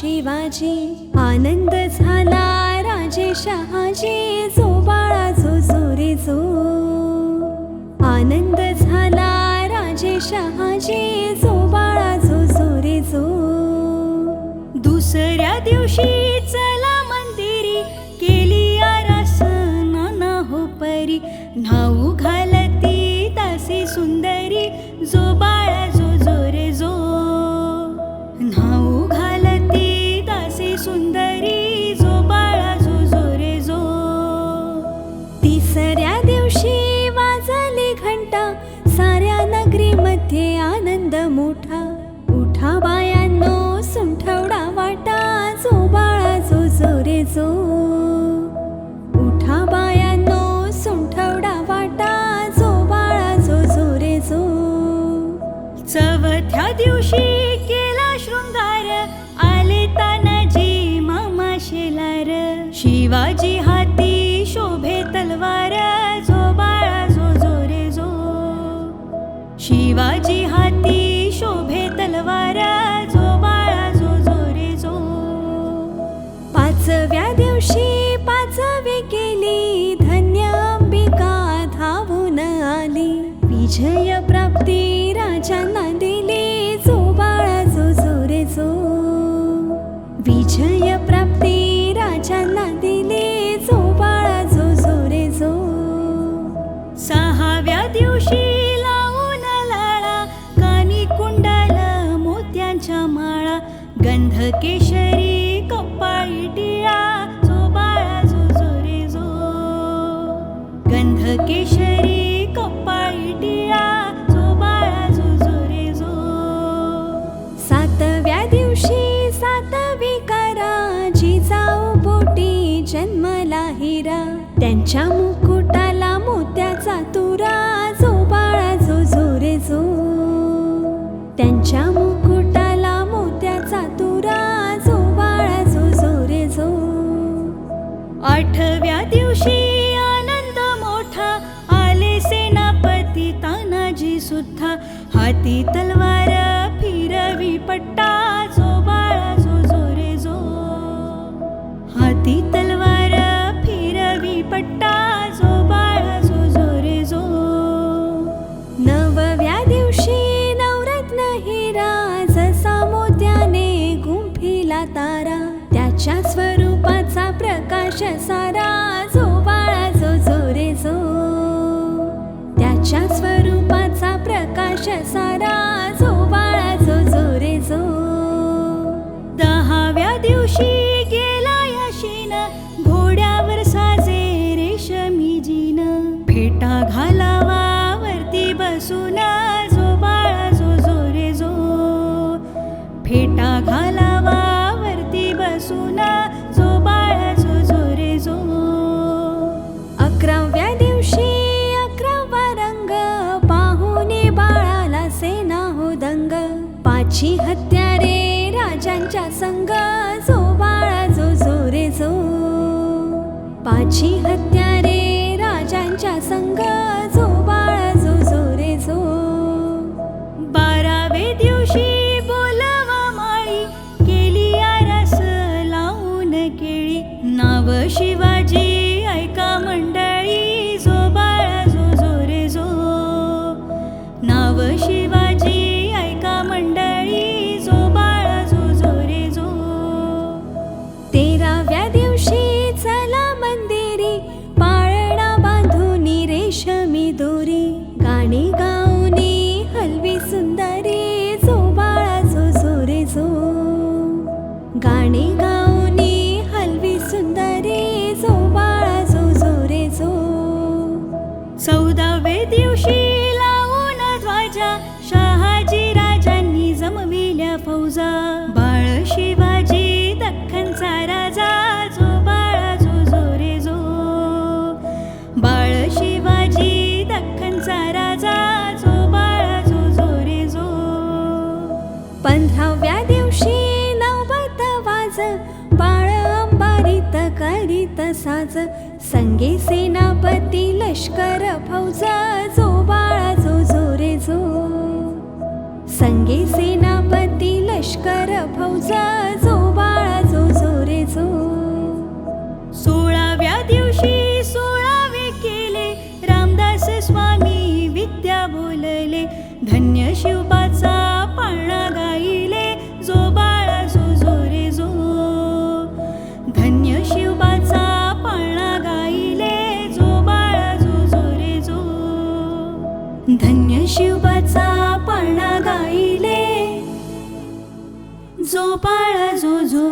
शिवाजी आनंद झाला राजे शहाजी जो बाळा जो जोरे जो. आनंद झाला राजे शहाजी जो बाळा जो जोरे जो. दुसऱ्या दिवशी चला मंदिरी केली आरास नाना हो परी नाऊ घालती दासी सुंदरी जोबा चवथ्या दिवशी केला शृंगार आले तानाजी मामा शेलार. शिवाजी हा विजय प्राप्ती राजांना दिली जो बाळा जो जो रे जो. सहाव्या दिवशी लावून लाळा कानी कुंडाला मोत्यांच्या माळा गंध केशरी कपाळी टिळा जो बाळा जो जो रे जो. गंध केशरी त्यांच्या मुकुटाला मोत्याचा तुरा जो बाळा जो जो रे जो. त्यांच्या मुकुटाला मोत्याचा तुरा जो बाळा जो जो रे जो. आठव्या दिवशी आनंद मोठा आले सेनापती तानाजी सुद्धा. हाती तलवार फिरवी पट्टा तुझ्या स्वरूपाचा प्रकाश सारा जो बाळा जो जो रे जो. त्याच्या स्वरूपाचा प्रकाश सारा जो बाळा जो जो रे जो. दहाव्या दिवशी गेला यशीन घोड्यावर साजे रेशमी जीन फेटा घालावा वरती बसून जो बाळा जो जो रे जो. फेटा घाला वरती जो बाळा जो. जो रे जो अकराव्या दिवशी अकरावा रंग पाहुणे बाळाला सेना हो दंग. पाची हत्या रे राजांच्या संग जो बाळा जो. जो रे जो पाची हत्यारे गाणी गाऊनी हलवी सुंदरी जो बाळा जो जो रे जो. चौदावे दिवशी लावून ध्वजा शहाजी राजांनी जमविल्या फौजा. करीत साज. संगे सेनापती लष्कर फौजा जो बाळा जो जो रे जो. संगे सेनापती लष्कर फौजा जो बाळा जो जो रे जो. सोळाव्या दिवशी सोळावे केले. रामदास स्वामी विद्या बोलले. धन्य शिव गोपाळ जो जो